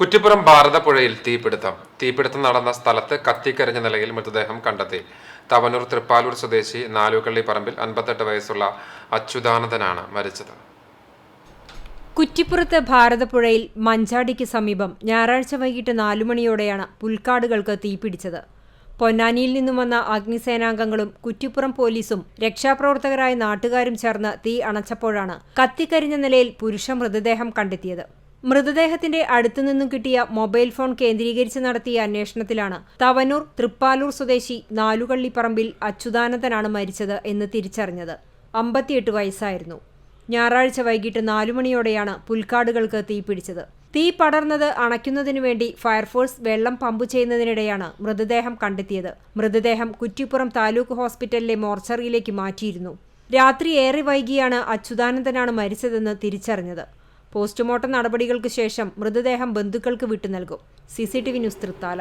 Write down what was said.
കുറ്റിപ്പുറം ഭാരതപ്പുഴയിൽ തീപിടുത്തം. തീപിടുത്തം നടന്ന സ്ഥലത്ത് കത്തിക്കരിഞ്ഞ നിലയിൽ മൃതദേഹം കണ്ടെത്തി. തവനൂർ തൃപ്പാലൂർ സ്വദേശി നാലുകള്ളി പറമ്പിൽ അൻപത്തെട്ട് വയസ്സുള്ള അച്യുതാനന്ദനാണ് മരിച്ചത്. കുറ്റിപ്പുറത്ത് ഭാരതപ്പുഴയിൽ മഞ്ചാടിക്ക് സമീപം ഞായറാഴ്ച വൈകിട്ട് നാലു മണിയോടെയാണ് പുൽക്കാടുകൾക്ക് തീപിടിച്ചത്. പൊന്നാനിയിൽ നിന്നും വന്ന അഗ്നിസേനാംഗങ്ങളും കുറ്റിപ്പുറം പോലീസും രക്ഷാപ്രവർത്തകരായ നാട്ടുകാരും ചേർന്ന് തീ അണച്ചപ്പോഴാണ് കത്തിക്കരിഞ്ഞ നിലയിൽ പുരുഷ മൃതദേഹം കണ്ടെത്തിയത്. മൃതദേഹത്തിന്റെ അടുത്തുനിന്നും കിട്ടിയ മൊബൈൽ ഫോൺ കേന്ദ്രീകരിച്ച് നടത്തിയ അന്വേഷണത്തിലാണ് തവനൂർ തൃപ്പാലൂർ സ്വദേശി നാലുകള്ളിപ്പറമ്പിൽ അച്യുതാനന്ദനാണ് മരിച്ചത് എന്ന് തിരിച്ചറിഞ്ഞത്. അമ്പത്തിയെട്ട് വയസ്സായിരുന്നു. ഞായറാഴ്ച വൈകിട്ട് നാലു മണിയോടെയാണ് പുൽക്കാടുകൾക്ക് തീപിടിച്ചത് തീ പടർന്നത് അണയ്ക്കുന്നതിനു വേണ്ടി ഫയർഫോഴ്സ് വെള്ളം പമ്പ് ചെയ്യുന്നതിനിടെയാണ് മൃതദേഹം കണ്ടെത്തിയത്. മൃതദേഹം കുറ്റിപ്പുറം താലൂക്ക് ഹോസ്പിറ്റലിലെ മോർച്ചറിയിലേക്ക് മാറ്റിയിരുന്നു. രാത്രി ഏറെ വൈകിയാണ് അച്യുതാനന്ദനാണ് മരിച്ചതെന്ന് തിരിച്ചറിഞ്ഞത്. പോസ്റ്റ്മോർട്ടം നടപടികൾക്ക് ശേഷം മൃതദേഹം ബന്ധുക്കൾക്ക് വിട്ടു നൽകും C T V news Thrithala.